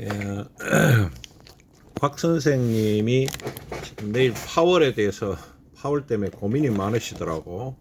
예, 곽 선생님이 내일 파월에 대해서 파월 때문에 고민이 많으시더라고.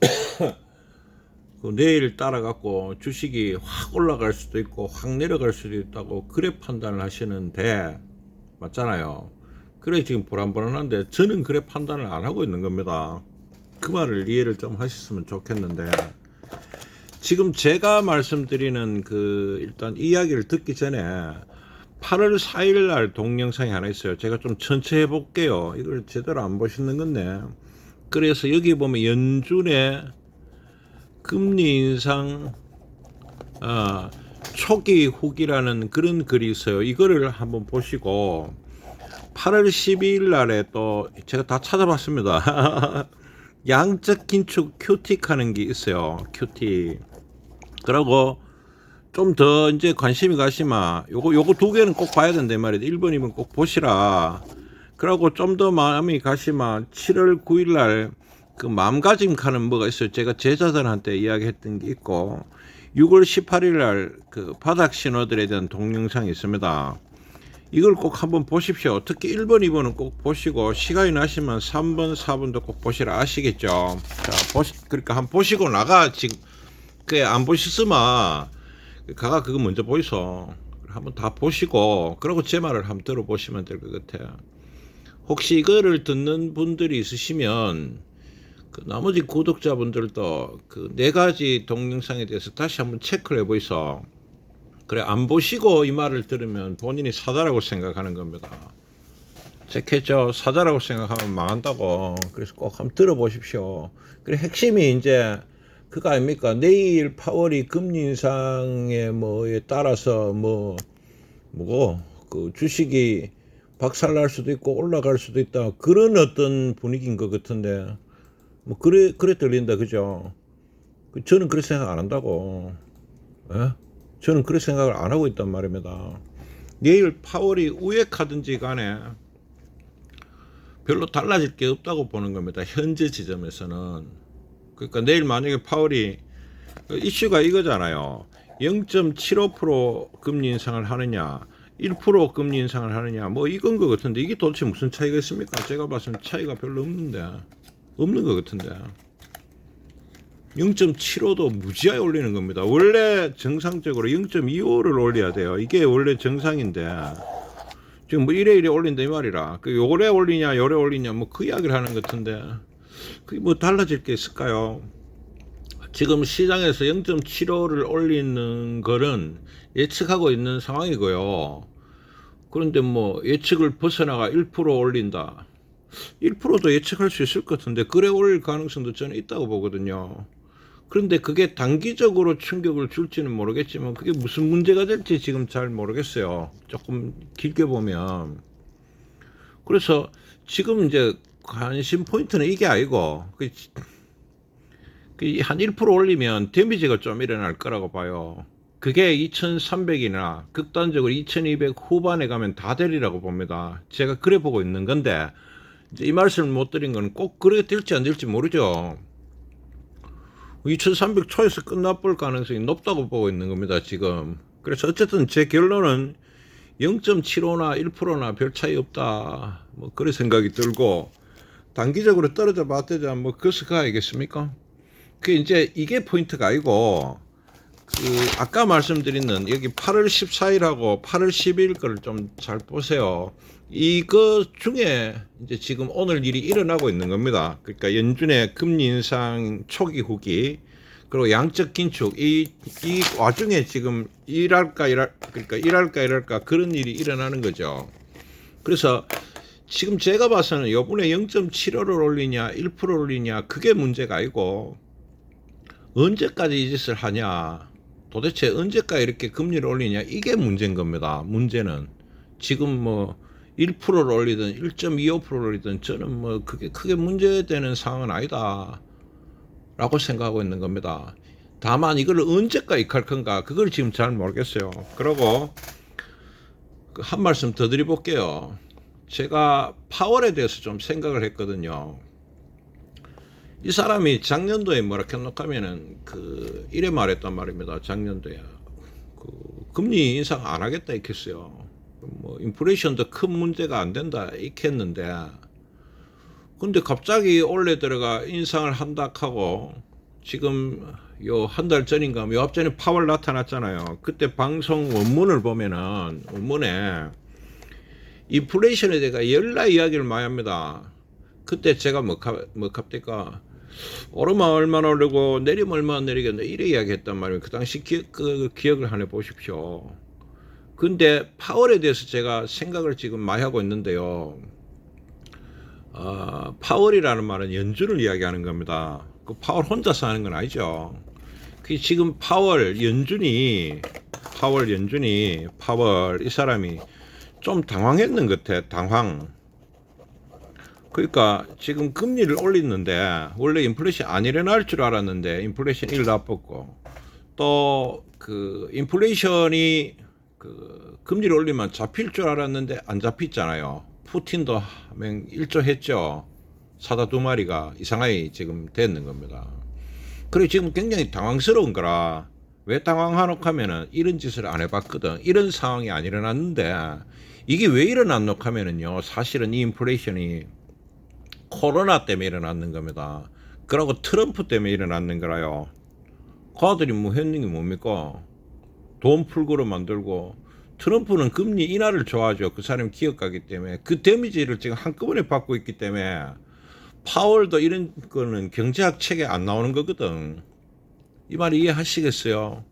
그 내일 따라갖고 주식이 확 올라갈 수도 있고 확 내려갈 수도 있다고 그래 판단을 하시는데 맞잖아요. 그래 지금 불안불안한데 저는 그래 판단을 안 하고 있는 겁니다. 그 말을 이해를 좀 하셨으면 좋겠는데 지금 제가 말씀드리는 그 일단 이야기를 듣기 전에 8월 4일 날 동영상이 하나 있어요. 제가 좀 전체 해볼게요. 이걸 제대로 안 보시는 건데. 그래서 여기 보면 연준의 금리 인상 아, 초기 후기라는 그런 글이 있어요. 이거를 한번 보시고 8월 12일 날에 또 제가 다 찾아봤습니다. 양적 긴축 큐틱 하는 게 있어요. 큐틱. 그러고 좀 더 이제 관심이 가시마. 요거 요거 두 개는 꼭 봐야 된다 말이야. 1번이면 꼭 보시라. 그러고 좀 더 마음이 가시마. 7월 9일 날 그 마음가짐 가는 뭐가 있어요. 제가 제자들한테 이야기했던 게 있고 6월 18일 날 그 바닥 신호들에 대한 동영상이 있습니다. 이걸 꼭 한번 보십시오. 특히 1번, 2번은 꼭 보시고 시간이 나시면 3번, 4번도 꼭 보시라 아시겠죠? 자, 보시 그러니까 한번 보시고 나가 지금 그안 보셨으면 가가 그거 먼저 보이소. 한번 다 보시고 그리고 제 말을 한번 들어보시면 될 것 같아요. 혹시 이거를 듣는 분들이 있으시면 그 나머지 구독자분들도 그 네 가지 동영상에 대해서 다시 한번 체크를 해보이소. 그래 안 보시고 이 말을 들으면 본인이 사다라고 생각하는 겁니다. 체크했죠. 사다라고 생각하면 망한다고. 그래서 꼭 한번 들어보십시오. 그래 핵심이 이제 그거 아닙니까? 내일 파월이 금리 인상에 뭐에 따라서 뭐 뭐고 그 주식이 박살날 수도 있고 올라갈 수도 있다 그런 어떤 분위기인 것 같은데 뭐 그래 그래 들린다 그죠? 그 저는 그렇게 생각 안 한다고. 예? 저는 그렇게 생각을 안 하고 있단 말입니다. 내일 파월이 우액하든지 간에 별로 달라질 게 없다고 보는 겁니다. 현재 지점에서는. 그러니까 내일 만약에 파월이 그 이슈가 이거잖아요. 0.75% 금리 인상을 하느냐, 1% 금리 인상을 하느냐, 뭐 이건 것 같은데 이게 도대체 무슨 차이가 있습니까? 제가 봤을 때 차이가 별로 없는데, 없는 것 같은데. 0.75도 무지하게 올리는 겁니다. 원래 정상적으로 0.25를 올려야 돼요. 이게 원래 정상인데 지금 뭐 이래 이래 올린다 이 말이라. 그 요래 올리냐 요래 올리냐 뭐 그 이야기를 하는 것 같은데 그게 뭐 달라질 게 있을까요? 지금 시장에서 0.75를 올리는 거는 예측하고 있는 상황이고요. 그런데 뭐 예측을 벗어나가 1% 올린다. 1%도 예측할 수 있을 것 같은데 그래 올릴 가능성도 저는 있다고 보거든요. 그런데 그게 단기적으로 충격을 줄지는 모르겠지만 그게 무슨 문제가 될지 지금 잘 모르겠어요. 조금 길게 보면. 그래서 지금 이제 관심 포인트는 이게 아니고 그한 1% 올리면 데미지가 좀 일어날 거라고 봐요. 그게 2300이나 극단적으로 2200 후반에 가면 다 되리라고 봅니다. 제가 그래 보고 있는 건데 이 말씀을 못 드린 건 꼭 그래 될지 안 될지 모르죠. 2300 초에서 끝나볼 가능성이 높다고 보고 있는 겁니다, 지금. 그래서 어쨌든 제 결론은 0.75나 1%나 별 차이 없다. 뭐, 그런 생각이 들고, 단기적으로 떨어져 봤대자 뭐, 그스가 아니겠습니까? 그 이제 이게 포인트가 아니고, 그, 아까 말씀드리는 여기 8월 14일하고 8월 12일 거를 좀 잘 보세요. 이거 중에 이제 지금 오늘 일이 일어나고 있는 겁니다. 그러니까 연준의 금리 인상 초기 후기 그리고 양적 긴축 이, 이 와중에 지금 일할까 일할 그러니까 일할까 일할까 그런 일이 일어나는 거죠. 그래서 지금 제가 봐서는 요번에 0.75를 올리냐 1%를 올리냐 그게 문제가 아니고 언제까지 이 짓을 하냐 도대체 언제까지 이렇게 금리를 올리냐 이게 문제인 겁니다. 문제는 지금 뭐 1%를 올리든 1.25%를 올리든 저는 뭐 그게 크게 문제되는 상황은 아니다. 라고 생각하고 있는 겁니다. 다만 이걸 언제까지 갈 건가 그걸 지금 잘 모르겠어요. 그리고 그한 말씀 더 드려볼게요. 제가 파월에 대해서 좀 생각을 했거든요. 이 사람이 작년도에 뭐라 해놓고 하면은 그 이래 말했단 말입니다. 작년도에 그 금리 인상 안 하겠다 이랬어요. 뭐 인플레이션도 큰 문제가 안 된다 이렇게 했는데 근데 갑자기 올해 들어가 인상을 한다 하고 지금 요 한 달 전인가 요 앞전에 파월 나타났잖아요. 그때 방송 원문을 보면은 원문에 인플레이션에 대해 열라 이야기를 많이 합니다. 그때 제가 뭐, 갑니까 오르면 얼마나 오르고 내리면 얼마나 내리겠네 이래 이야기했단 말이에요. 그 당시 기, 그 기억을 하나 보십시오. 근데 파월에 대해서 제가 생각을 지금 많이 하고 있는데요. 아, 파월이라는 말은 연준을 이야기하는 겁니다. 그 파월 혼자서 하는 건 아니죠. 그 지금 파월 연준이 파월 연준이 파월 이 사람이 좀 당황했는 것 같아. 당황. 그러니까 지금 금리를 올리는데 원래 인플레이션 안 일어날 줄 알았는데 인플레이션 일 나빴고 또 그 인플레이션이 그 금리를 올리면 잡힐 줄 알았는데 안 잡혔잖아요. 푸틴도 하면 일조했죠. 사다 두 마리가 이상하게 지금 됐는 겁니다. 그래 지금 굉장히 당황스러운 거라 왜 당황하노 하면은 이런 짓을 안 해봤거든. 이런 상황이 안 일어났는데 이게 왜 일어났노 하면은요. 사실은 이 인플레이션이 코로나 때문에 일어났는 겁니다. 그러고 트럼프 때문에 일어났는 거라요. 그 아들이 뭐 했는 게 뭡니까? 돈 풀고로 만들고 트럼프는 금리 인하를 좋아하죠. 그 사람이 기업가기 때문에 그 데미지를 지금 한꺼번에 받고 있기 때문에 파월도 이런 거는 경제학 책에 안 나오는 거거든. 이 말 이해하시겠어요?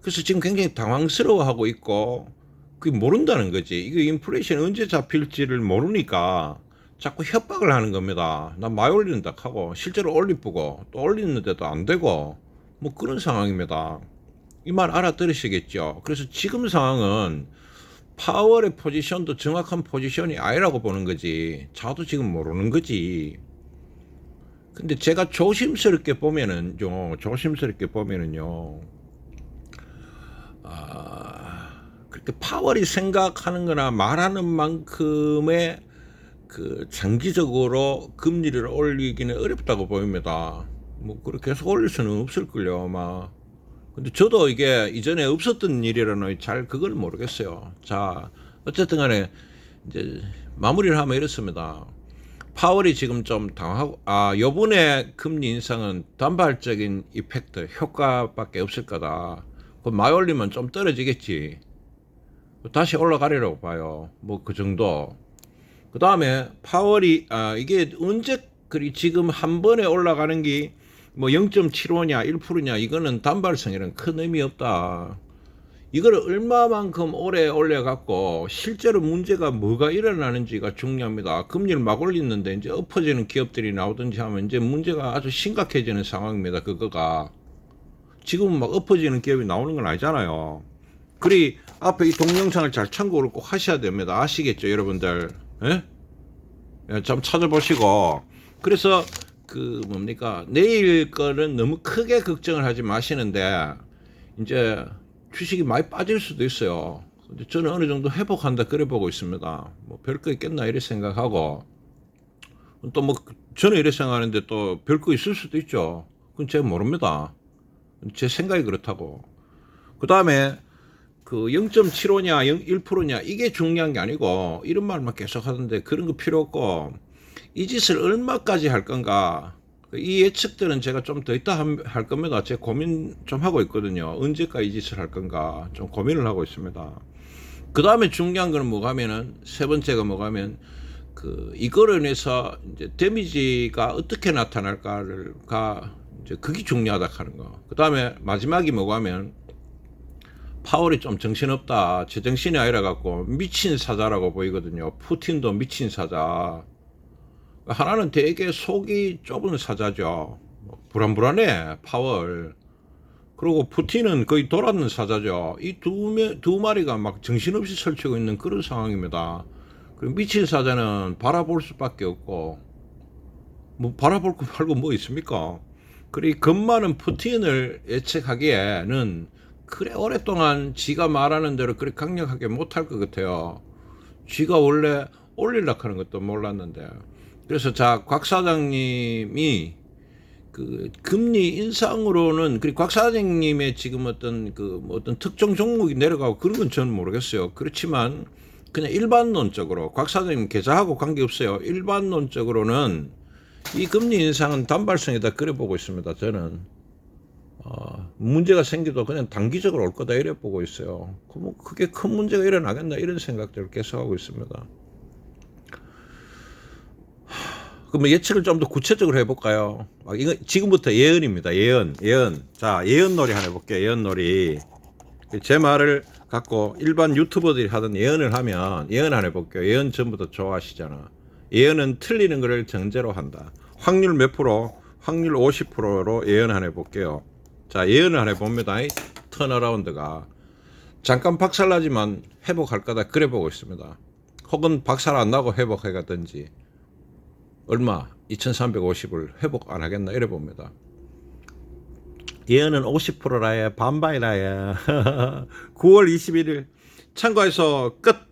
그래서 지금 굉장히 당황스러워하고 있고 그게 모른다는 거지. 이거 인플레이션 언제 잡힐지를 모르니까 자꾸 협박을 하는 겁니다. 나 많이 올린다 하고 실제로 올리쁘고 또 올리는데도 안 되고 뭐 그런 상황입니다. 이 말 알아들으시겠죠? 그래서 지금 상황은 파월의 포지션도 정확한 포지션이 아니라고 보는 거지. 자도 지금 모르는 거지. 근데 제가 조심스럽게 보면은 요, 조심스럽게 보면은요, 아, 그렇게 파월이 생각하는 거나 말하는 만큼의 그 장기적으로 금리를 올리기는 어렵다고 보입니다. 뭐 그렇게 계속 올릴 수는 없을걸요, 아마. 근데 저도 이게 이전에 없었던 일이라는 잘 그걸 모르겠어요. 자, 어쨌든 간에 이제 마무리를 하면 이렇습니다. 파월이 지금 좀 당하고, 아, 요번에 금리 인상은 단발적인 이펙트, 효과밖에 없을 거다. 그 많이 올리면 좀 떨어지겠지. 다시 올라가리라고 봐요. 뭐 그 정도. 그 다음에 파월이, 아, 이게 언제, 그리 지금 한 번에 올라가는 게 뭐 0.75냐 1%냐 이거는 단발성에는 큰 의미 없다. 이걸 얼마만큼 오래 올려갖고 실제로 문제가 뭐가 일어나는지가 중요합니다. 금리를 막 올리는데 이제 엎어지는 기업들이 나오든지 하면 이제 문제가 아주 심각해지는 상황입니다. 그거가 지금은 막 엎어지는 기업이 나오는 건 아니잖아요. 그리 앞에 이 동영상을 잘 참고를 꼭 하셔야 됩니다. 아시겠죠, 여러분들? 예? 예, 좀 찾아보시고 그래서 그 뭡니까 내일 거는 너무 크게 걱정을 하지 마시는데 이제 주식이 많이 빠질 수도 있어요. 근데 저는 어느 정도 회복한다 그래 보고 있습니다. 뭐 별거 있겠나 이렇게 생각하고 또 뭐 저는 이렇게 생각하는데 또 별거 있을 수도 있죠. 그건 제가 모릅니다. 제 생각이 그렇다고. 그 다음에 그 0.75냐 1%냐 이게 중요한 게 아니고 이런 말만 계속 하던데 그런 거 필요 없고 이 짓을 얼마까지 할 건가 이 예측들은 제가 좀 더 있다 함- 할 겁니다. 제가 고민 좀 하고 있거든요. 언제까지 이 짓을 할 건가 좀 고민을 하고 있습니다. 그 다음에 중요한 거는 뭐가 하면은 세 번째가 뭐가 하면 그 이거로 인해서 이제 데미지가 어떻게 나타날까를 가 이제 그게 중요하다 하는 거. 그 다음에 마지막이 뭐가 하면 파월이 좀 정신없다. 제정신이 아니라 갖고 미친 사자라고 보이거든요. 푸틴도 미친 사자. 하나는 되게 속이 좁은 사자죠. 뭐 불안불안해, 파월. 그리고 푸틴은 거의 돌았는 사자죠. 이두 두 마리가 막 정신없이 설치고 있는 그런 상황입니다. 미친 사자는 바라볼 수밖에 없고, 뭐 바라볼 거 말고 뭐 있습니까? 그리 겁 많은 푸틴을 예측하기에는 그래 오랫동안 지가 말하는 대로 그렇게 강력하게 못할 것 같아요. 지가 원래 올리려고 하는 것도 몰랐는데. 그래서 자, 곽 사장님이 그 금리 인상으로는 그리고 곽 사장님의 지금 어떤 그뭐 어떤 특정 종목이 내려가고 그런 건 저는 모르겠어요. 그렇지만 그냥 일반론적으로 곽 사장님 계좌하고 관계 없어요. 일반론적으로는 이 금리 인상은 단발성이다 그래 보고 있습니다. 저는 어, 문제가 생겨도 그냥 단기적으로 올 거다 이래 보고 있어요. 그뭐 그게 큰 문제가 일어나겠나 이런 생각들을 계속 하고 있습니다. 그럼 예측을 좀 더 구체적으로 해볼까요? 아, 이거 지금부터 예언입니다. 예언, 예언. 자, 예언놀이 하나 해볼게요. 예언놀이. 제 말을 갖고 일반 유튜버들이 하던 예언을 하면 예언 하나 해볼게요. 예언 전부 다 좋아하시잖아. 예언은 틀리는 것을 정제로 한다. 확률 몇 프로? 확률 50%로 예언 하나 해볼게요. 자, 예언을 하나 해봅니다. 이 턴어라운드가. 잠깐 박살나지만 회복할 거다. 그래 보고 있습니다. 혹은 박살 안 나고 회복해 가든지. 얼마? 2350을 회복 안 하겠나 이래 봅니다. 예언은 50%라야 반반이라야 9월 21일 참고해서 끝